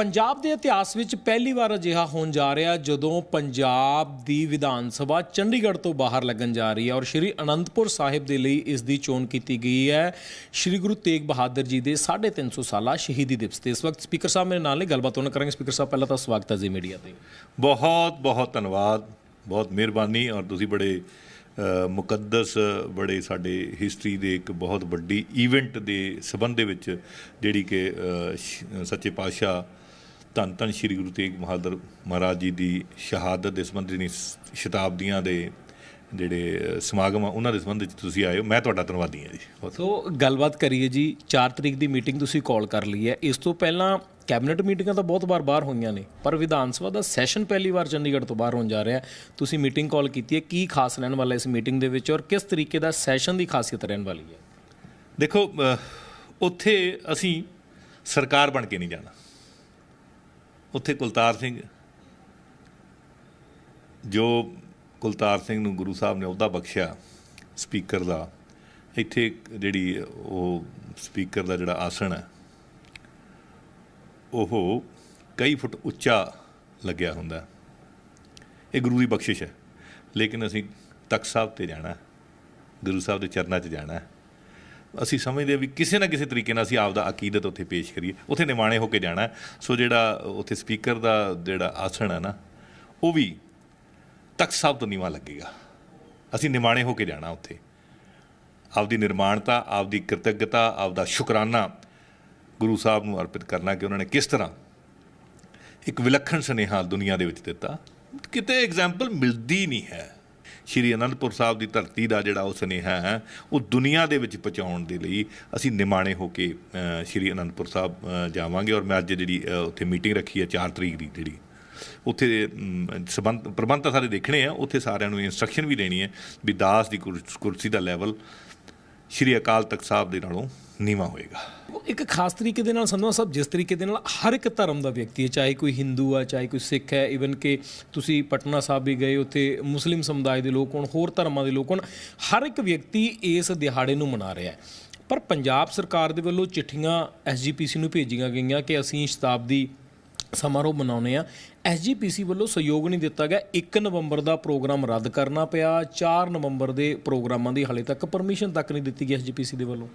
ਪੰਜਾਬ ਦੇ ਇਤਿਹਾਸ ਵਿੱਚ ਪਹਿਲੀ ਵਾਰ ਅਜਿਹਾ ਹੋਣ ਜਾ ਰਿਹਾ ਜਦੋਂ ਪੰਜਾਬ ਦੀ ਵਿਧਾਨ ਸਭਾ ਚੰਡੀਗੜ੍ਹ ਤੋਂ ਬਾਹਰ ਲੱਗਣ ਜਾ ਰਹੀ ਹੈ ਔਰ ਸ਼੍ਰੀ ਅਨੰਦਪੁਰ ਸਾਹਿਬ ਦੇ ਲਈ ਇਸ ਦੀ ਚੋਣ ਕੀਤੀ ਗਈ ਹੈ। ਸ਼੍ਰੀ ਗੁਰੂ ਤੇਗ ਬਹਾਦਰ ਜੀ ਦੇ 350 ਸਾਲਾ ਸ਼ਹੀਦੀ ਦਿਵਸ ਤੇ ਇਸ ਵਕਤ ਸਪੀਕਰ ਸਾਹਿਬ ਮੇਰੇ ਨਾਲ ਨੇ, ਗੱਲਬਾਤ ਉਹਨਾਂ ਕਰਾਂਗੇ। ਸਪੀਕਰ ਸਾਹਿਬ, ਪਹਿਲਾਂ ਤਾਂ ਸਵਾਗਤ ਹੈ ਜੀ ਮੀਡੀਆ ਤੇ। ਬਹੁਤ ਬਹੁਤ ਧੰਨਵਾਦ, ਬਹੁਤ ਮਿਹਰਬਾਨੀ ਔਰ ਤੁਸੀਂ ਬੜੇ ਮੁਕੱਦਸ, ਬੜੇ ਸਾਡੇ ਹਿਸਟਰੀ ਦੇ ਇੱਕ ਬਹੁਤ ਵੱਡੀ ਇਵੈਂਟ ਦੇ ਸਬੰਧ ਦੇ ਵਿੱਚ ਜਿਹੜੀ ਕਿ ਸੱਚੇ ਪਾਤਸ਼ਾਹ ਧੰਨ ਧੰਨ ਸ੍ਰੀ ਗੁਰੂ ਤੇਗ ਬਹਾਦਰ ਮਹਾਰਾਜ ਜੀ ਦੀ ਸ਼ਹਾਦਤ ਦੇ ਸੰਬੰਧ ਸ਼ਤਾਬਦੀਆਂ ਦੇ ਜਿਹੜੇ ਸਮਾਗਮ ਆ ਉਹਨਾਂ ਦੇ ਸੰਬੰਧ ਵਿੱਚ ਤੁਸੀਂ ਆਏ ਹੋ। ਮੈਂ ਤੁਹਾਡਾ ਧੰਨਵਾਦੀ ਹਾਂ ਜੀ। ਸੋ ਗੱਲਬਾਤ ਕਰੀਏ ਜੀ 4 ਤਰੀਕ ਦੀ ਮੀਟਿੰਗ ਤੁਸੀਂ ਕਾਲ ਕਰ ਲਈ ਹੈ। ਇਸ ਤੋਂ ਪਹਿਲਾਂ ਕੈਬਨਿਟ ਮੀਟਿੰਗਾਂ ਤਾਂ ਬਹੁਤ ਵਾਰ ਬਾਹਰ ਹੋਈਆਂ ਨੇ ਪਰ ਵਿਧਾਨ ਸਭਾ ਦਾ ਸੈਸ਼ਨ ਪਹਿਲੀ ਵਾਰ ਚੰਡੀਗੜ੍ਹ ਤੋਂ ਬਾਹਰ ਹੋਣ ਜਾ ਰਿਹਾ ਤੁਸੀਂ ਮੀਟਿੰਗ ਕਾਲ ਕੀਤੀ ਹੈ ਕੀ ਖਾਸ ਰਹਿਣ ਵਾਲਾ ਇਸ ਮੀਟਿੰਗ ਦੇ ਵਿੱਚ ਔਰ ਕਿਸ ਤਰੀਕੇ ਦਾ ਸੈਸ਼ਨ ਦੀ ਖਾਸੀਅਤ ਰਹਿਣ ਵਾਲੀ ਹੈ? ਦੇਖੋ ਉੱਥੇ ਅਸੀਂ ਸਰਕਾਰ ਬਣ ਕੇ ਨਹੀਂ ਜਾਣਾ। ਉੱਥੇ ਕੁਲਤਾਰ ਸਿੰਘ, ਜੋ ਕੁਲਤਾਰ ਸਿੰਘ ਨੂੰ ਗੁਰੂ ਸਾਹਿਬ ਨੇ ਉਹਦਾ ਬਖਸ਼ਿਆ ਸਪੀਕਰ ਦਾ, ਇੱਥੇ ਜਿਹੜੀ ਉਹ ਸਪੀਕਰ ਦਾ ਜਿਹੜਾ ਆਸਣ ਹੈ, ਉਹ ਕਈ ਫੁੱਟ ਉੱਚਾ ਲੱਗਿਆ ਹੁੰਦਾ ਇਹ ਗੁਰੂ ਦੀ ਬਖਸ਼ਿਸ਼ ਹੈ। ਲੇਕਿਨ ਅਸੀਂ ਤਖਤ ਸਾਹਿਬ ਤੇ ਜਾਣਾ ਗੁਰੂ ਸਾਹਿਬ ਦੇ ਚਰਨਾਂ 'ਚ ਜਾਣਾ ਅਸੀਂ ਸਮਝਦੇ ਵੀ ਕਿਸੇ ਨਾ ਕਿਸੇ ਤਰੀਕੇ ਨਾਲ ਅਸੀਂ ਆਪ ਦਾ ਅਕੀਦਤ ਉੱਥੇ ਪੇਸ਼ ਕਰੀਏ, ਉੱਥੇ ਨਿਵਾਣੇ ਹੋ ਕੇ ਜਾਣਾ ਸੋ ਜਿਹੜਾ ਉੱਥੇ ਸਪੀਕਰ ਦਾ ਜਿਹੜਾ ਆਸਣ ਹੈ ਨਾ, ਉਹ ਵੀ ਤਖਤ ਸਾਹਿਬ ਤੋਂ ਨੀਵਾਂ ਲੱਗੇਗਾ। ਅਸੀਂ ਨਿਮਾਣੇ ਹੋ ਕੇ ਜਾਣਾ ਉੱਥੇ। ਆਪਦੀ ਨਿਰਮਾਣਤਾ, ਆਪਦੀ ਕ੍ਰਿਤੱਗਤਾ, ਆਪਦਾ ਸ਼ੁਕਰਾਨਾ ਗੁਰੂ ਸਾਹਿਬ ਨੂੰ ਅਰਪਿਤ ਕਰਨਾ ਕਿ ਉਹਨਾਂ ਨੇ ਕਿਸ ਤਰ੍ਹਾਂ ਇੱਕ ਵਿਲੱਖਣ ਸੁਨੇਹਾ ਦੁਨੀਆ ਦੇ ਵਿੱਚ ਦਿੱਤਾ। ਕਿਤੇ ਐਗਜ਼ਾਮਪਲ ਮਿਲਦੀ ਨਹੀਂ ਹੈ। ਸ਼੍ਰੀ ਅਨੰਦਪੁਰ ਸਾਹਿਬ ਦੀ ਧਰਤੀ ਦਾ ਜਿਹੜਾ ਉਹ ਸੁਨੇਹਾ ਹੈ ਉਹ ਦੁਨੀਆ ਦੇ ਵਿੱਚ ਪਹੁੰਚਾਉਣ ਦੇ ਲਈ ਅਸੀਂ ਨਿਮਾਣੇ ਹੋ ਕੇ ਸ਼੍ਰੀ ਅਨੰਦਪੁਰ ਸਾਹਿਬ ਜਾਵਾਂਗੇ ਔਰ ਮੈਂ ਅੱਜ ਜਿਹੜੀ ਉੱਥੇ ਮੀਟਿੰਗ ਰੱਖੀ ਹੈ 4 ਤਰੀਕ ਦੀ ਜਿਹੜੀ। ਉੱਥੇ ਅਮ, ਸਬੰਧ ਪ੍ਰਬੰਧ ਤਾਂ ਸਾਰੇ ਦੇਖਣੇ ਆ ਉੱਥੇ ਸਾਰਿਆਂ ਨੂੰ ਇਨਸਟਰਕਸ਼ਨ ਵੀ ਦੇਣੀ ਹੈ ਵੀ ਦਾਸ ਦੀ ਕੁਰਸ- ਕੁਰਸੀ ਦਾ ਲੈਵਲ ਸ਼੍ਰੀ ਅਕਾਲ ਤਖਤ ਸਾਹਿਬ ਦੇ ਨਾਲੋਂ ਨੀਵਾ ਹੋਏਗਾ। ਉਹ ਇੱਕ ਖਾਸ ਤਰੀਕੇ ਦੇ ਨਾਲ ਸੰਧਵਾ ਸਾਹਿਬ ਜਿਸ ਤਰੀਕੇ ਦੇ ਨਾਲ ਹਰ ਇੱਕ ਧਰਮ ਦਾ ਵਿਅਕਤੀ ਹੈ, ਚਾਹੇ ਕੋਈ ਹਿੰਦੂ ਆ, ਚਾਹੇ ਕੋਈ ਸਿੱਖ ਹੈ ਇਵਨ ਕਿ ਤੁਸੀਂ ਪਟਨਾ ਸਾਹਿਬ ਵੀ ਗਏ, ਉੱਥੇ ਮੁਸਲਿਮ ਸਮੁਦਾਇ ਦੇ ਲੋਕ ਹੋਣ, ਹੋਰ ਧਰਮਾਂ ਦੇ ਲੋਕ ਹੋਣ, ਹਰ ਇੱਕ ਵਿਅਕਤੀ ਇਸ ਦਿਹਾੜੇ ਨੂੰ ਮਨਾ ਰਿਹਾ ਹੈ। ਪਰ ਪੰਜਾਬ ਸਰਕਾਰ ਦੇ ਵੱਲੋਂ ਚਿੱਠੀਆਂ ਐਸਜੀਪੀਸੀ ਨੂੰ ਭੇਜੀਆਂ ਗਈਆਂ ਕਿ ਅਸੀਂ ਸ਼ਤਾਬਦੀ ਸਮਾਰੋਹ ਮਨਾਉਨੇ ਆ ਐਸਜੀਪੀਸੀ ਵੱਲੋਂ ਸਹਿਯੋਗ ਨਹੀਂ ਦਿੱਤਾ ਗਿਆ। 1 ਨਵੰਬਰ ਦਾ ਪ੍ਰੋਗਰਾਮ ਰੱਦ ਕਰਨਾ ਪਿਆ। 4 ਨਵੰਬਰ ਦੇ ਪ੍ਰੋਗਰਾਮਾਂ ਦੀ ਹਾਲੇ ਤੱਕ ਪਰਮਿਸ਼ਨ ਤੱਕ ਨਹੀਂ ਦਿੱਤੀ ਗਈ ਐਸਜੀਪੀਸੀ ਦੇ ਵੱਲੋਂ।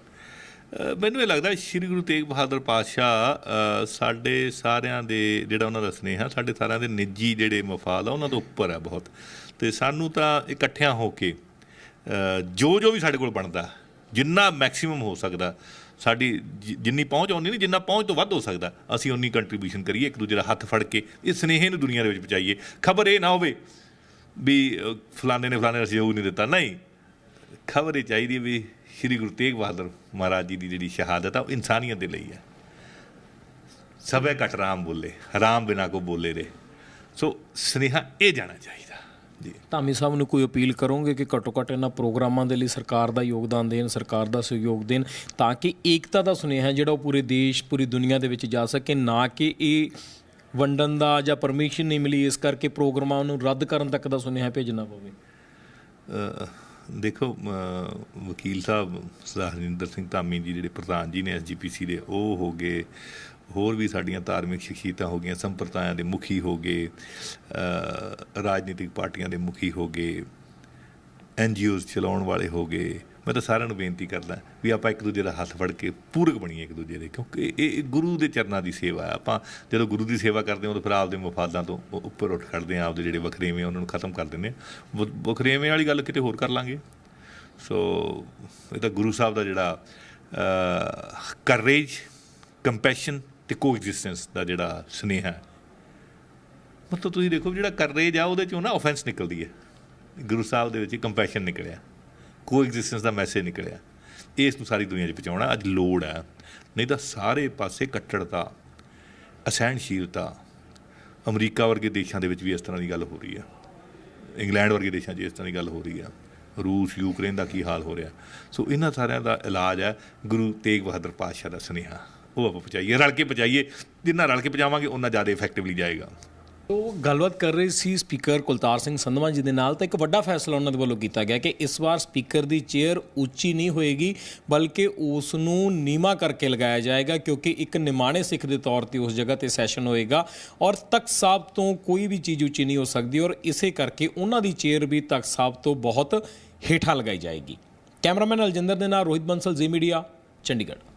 ਮੈਨੂੰ ਇਹ ਲੱਗਦਾ ਸ੍ਰੀ ਗੁਰੂ ਤੇਗ ਬਹਾਦਰ ਪਾਤਸ਼ਾਹ ਸਾਡੇ ਸਾਰਿਆਂ ਦੇ ਜਿਹੜਾ ਉਹਨਾਂ ਦਾ ਸੁਨੇਹਾ, ਸਾਡੇ ਸਾਰਿਆਂ ਦੇ ਨਿੱਜੀ ਜਿਹੜੇ ਮਫਾਦ ਆ, ਉਹਨਾਂ ਤੋਂ ਉੱਪਰ ਹੈ ਬਹੁਤ। ਤੇ ਸਾਨੂੰ ਤਾਂ ਇਕੱਠਿਆਂ ਹੋ ਕੇ ਜੋ ਜੋ ਵੀ ਸਾਡੇ ਕੋਲ ਬਣਦਾ ਜਿੰਨਾ ਮੈਕਸਿਮਮ ਹੋ ਸਕਦਾ, ਸਾਡੀ ਜਿ- ਜਿੰਨੀ ਪਹੁੰਚ ਆਉਂਦੀ ਨਹੀਂ ਜਿੰਨਾ ਪਹੁੰਚ ਤੋਂ ਵੱਧ ਹੋ ਸਕਦਾ, ਅਸੀਂ ਉਨੀ ਕੰਟਰੀਬਿਊਸ਼ਨ ਕਰੀਏ, ਇੱਕ ਦੂਜੇ ਦਾ ਹੱਥ ਫੜ ਕੇ, ਇਹ ਸੁਨੇਹੇ ਨੂੰ ਦੁਨੀਆ ਦੇ ਵਿੱਚ ਪਹੁੰਚਾਈਏ। ਖਬਰ ਇਹ ਨਾ ਹੋਵੇ ਵੀ ਫਲਾਣੇ ਨੇ ਫਲਾਣੇ ਦਾ ਸਹਿਯੋਗ ਨਹੀਂ ਦਿੱਤਾ। ਨਹੀਂ, ਖਬਰ ਇਹ ਚਾਹੀਦੀ ਹੈ ਵੀ ਸ਼੍ਰੀ ਗੁਰੂ ਤੇਗ ਬਹਾਦਰ ਮਹਾਰਾਜ ਜੀ ਦੀ ਜਿਹੜੀ ਸ਼ਹਾਦਤ ਆ, ਉਹ ਇਨਸਾਨੀਅਤ ਦੇ ਲਈ ਹੈ ਸਭੇ ਘਟ ਰਾਮ ਬੋਲੇ, ਰਾਮ ਬਿਨਾ ਕੋ ਬੋਲੇ ਰੇ ਸੋ ਸੁਨੇਹਾ ਇਹ ਜਾਣਾ ਚਾਹੀਦਾ। ਜੀ ਧਾਮੀ ਸਾਹਿਬ ਨੂੰ ਕੋਈ ਅਪੀਲ ਕਰੋਗੇ ਕਿ ਘੱਟੋ ਘੱਟ ਇਹਨਾਂ ਪ੍ਰੋਗਰਾਮਾਂ ਦੇ ਲਈ ਸਰਕਾਰ ਦਾ ਯੋਗਦਾਨ ਦੇਣ ਸਰਕਾਰ ਦਾ ਸਹਿਯੋਗ ਦੇਣ ਤਾਂ ਕਿ ਏਕਤਾ ਦਾ ਸੁਨੇਹਾ ਜਿਹੜਾ ਉਹ ਪੂਰੇ ਦੇਸ਼ ਪੂਰੀ ਦੁਨੀਆ ਦੇ ਵਿੱਚ ਜਾ ਸਕੇ ਨਾ ਕਿ ਇਹ ਵੰਡਨ ਦਾ ਜਾਂ ਪਰਮਿਸ਼ਨ ਨਹੀਂ ਮਿਲੀ ਇਸ ਕਰਕੇ ਪ੍ਰੋਗਰਾਮਾਂ ਨੂੰ ਰੱਦ ਕਰਨ ਤੱਕ ਦਾ ਸੁਨੇਹਾ ਭੇਜਣਾ ਪਵੇ। ਦੇਖੋ ਵਕੀਲ ਸਾਹਿਬ ਸਰਦਾਰ ਹਰਿੰਦਰ ਸਿੰਘ ਧਾਮੀ ਜੀ ਜਿਹੜੇ ਪ੍ਰਧਾਨ ਜੀ ਨੇ ਐਸਜੀਪੀਸੀ ਦੇ ਉਹ ਹੋ ਗਏ ਹੋਰ ਵੀ ਸਾਡੀਆਂ ਧਾਰਮਿਕ ਸ਼ਖਸੀਅਤਾਂ ਹੋ ਗਈਆਂ ਸੰਪਰਦਾਇਆਂ ਦੇ ਮੁਖੀ ਹੋ ਗਏ ਰਾਜਨੀਤਿਕ ਪਾਰਟੀਆਂ ਦੇ ਮੁਖੀ ਹੋ ਗਏ ਐਨਜੀਓਜ਼ ਚਲਾਉਣ ਵਾਲੇ ਹੋ ਗਏ। ਮੈਂ ਤਾਂ ਸਾਰਿਆਂ ਨੂੰ ਬੇਨਤੀ ਕਰਦਾ ਵੀ ਆਪਾਂ ਇੱਕ ਦੂਜੇ ਦਾ ਹੱਥ ਫੜ ਕੇ ਪੂਰਕ ਬਣੀਏ ਇੱਕ ਦੂਜੇ ਦੇ, ਕਿਉਂਕਿ ਇਹ ਗੁਰੂ ਦੇ ਚਰਨਾਂ ਦੀ ਸੇਵਾ ਹੈ ਆਪਾਂ ਜਦੋਂ ਗੁਰੂ ਦੀ ਸੇਵਾ ਕਰਦੇ ਹਾਂ ਤਾਂ ਫਿਰ ਆਪਦੇ ਮਫਾਦਾਂ ਤੋਂ ਉ- ਉੱਪਰ ਉੱਠ ਖੜਦੇ ਹਾਂ, ਆਪਦੇ ਜਿਹੜੇ ਵਖਰੇਵੇਂ ਉਹਨਾਂ ਨੂੰ ਖਤਮ ਕਰ ਦਿੰਦੇ ਹਾਂ। ਵ- ਵਖਰੇਵੇਂ ਵਾਲੀ ਗੱਲ ਕਿਤੇ ਹੋਰ ਕਰ ਲਾਂਗੇ। ਸੋ, ਇਹ ਤਾਂ ਗੁਰੂ ਸਾਹਿਬ ਦਾ ਜਿਹੜਾ ਕਰੇਜ ਕੰਪੈਸ਼ਨ ਤੇ ਕੋਐਗਜ਼ਿਸਟੈਂਸ ਦਾ ਜਿਹੜਾ ਸੁਨੇਹਾ ਮਤਲਬ ਤੁਸੀਂ ਦੇਖੋ ਜਿਹੜਾ ਕਰ ਰਹੇ ਜਾ ਉਹਦੇ ਚੋਂ ਨਾ ਆਫੈਂਸ ਨਿਕਲਦੀ ਹੈ। ਗੁਰੂ ਸਾਹਿਬ ਦੇ ਵਿੱਚ ਕੰਪੈਸ਼ਨ ਨਿਕਲਿਆ। ਕੋ ਐਗਜਿਸਟੈਂਸ ਦਾ ਮੈਸੇਜ ਨਿਕਲਿਆ। ਇਸ ਨੂੰ ਸਾਰੀ ਦੁਨੀਆ 'ਚ ਪਹੁੰਚਾਉਣਾ ਅੱਜ ਲੋੜ ਹੈ। ਨਹੀਂ ਤਾਂ ਸਾਰੇ ਪਾਸੇ ਕੱਟੜਤਾ, ਅਸਹਿਣਸ਼ੀਲਤਾ, ਅਮਰੀਕਾ ਵਰਗੇ ਦੇਸ਼ਾਂ ਦੇ ਵਿੱਚ ਵੀ ਇਸ ਤਰ੍ਹਾਂ ਦੀ ਗੱਲ ਹੋ ਰਹੀ ਹੈ। ਇੰਗਲੈਂਡ ਵਰਗੇ ਦੇਸ਼ਾਂ 'ਚ ਇਸ ਤਰ੍ਹਾਂ ਦੀ ਗੱਲ ਹੋ ਰਹੀ ਹੈ। ਰੂਸ, ਯੂਕਰੇਨ ਦਾ ਕੀ ਹਾਲ ਹੋ ਰਿਹਾ। ਸੋ ਇਹਨਾਂ ਸਾਰਿਆਂ ਦਾ ਇਲਾਜ ਹੈ। ਗੁਰੂ ਤੇਗ ਬਹਾਦਰ ਪਾਤਸ਼ਾਹ ਦਾ ਸੁਨੇਹਾ। ਉਹ ਆਪਾਂ ਪਹੁੰਚਾਈਏ, ਰਲ ਕੇ ਪਹੁੰਚਾਈਏ, ਜਿੰਨਾ ਰਲ ਕੇ ਪਹੁੰਚਾਵਾਂਗੇ ਉਹਨਾਂ ਜ਼ਿਆਦਾ ਇਫੈਕਟਿਵਲੀ ਜਾਏਗਾ। ਉਹ ਗੱਲਬਾਤ ਕਰ ਰਹੇ ਸੀ ਸਪੀਕਰ ਕੁਲਤਾਰ ਸਿੰਘ ਸੰਧਵਾ ਜੀ ਦੇ ਨਾਲ, ਤਾਂ ਇੱਕ ਵੱਡਾ ਫੈਸਲਾ ਉਹਨਾਂ ਦੇ ਵੱਲੋਂ ਕੀਤਾ ਗਿਆ ਕਿ ਇਸ ਵਾਰ ਸਪੀਕਰ ਦੀ ਚੇਅਰ ਉੱਚੀ ਨਹੀਂ ਹੋਏਗੀ, ਬਲਕਿ ਉਸ ਨੂੰ ਨੀਵਾ ਕਰਕੇ ਲਗਾਇਆ ਜਾਏਗਾ, ਕਿਉਂਕਿ ਇੱਕ ਨਿਮਾਣੇ ਸਿੱਖ ਦੇ ਤੌਰ ਤੇ ਉਸ ਜਗ੍ਹਾ ਤੇ ਸੈਸ਼ਨ ਹੋਏਗਾ, ਔਰ ਤਖਤ ਸਾਹਿਬ ਤੋਂ ਕੋਈ ਵੀ ਚੀਜ਼ ਉੱਚੀ ਨਹੀਂ ਹੋ ਸਕਦੀ, ਔਰ ਇਸੇ ਕਰਕੇ ਉਹਨਾਂ ਦੀ ਚੇਅਰ ਵੀ ਤਖਤ ਸਾਹਿਬ ਤੋਂ ਬਹੁਤ ਹੇਠਾਂ ਲਗਾਈ ਜਾਏਗੀ। ਕੈਮਰਾਮੈਨ ਅਲਜਿੰਦਰ ਦੇ ਨਾਲ ਰੋਹਿਤ ਬੰਸਲ, ਜ਼ੀ ਮੀਡੀਆ, ਚੰਡੀਗੜ੍ਹ।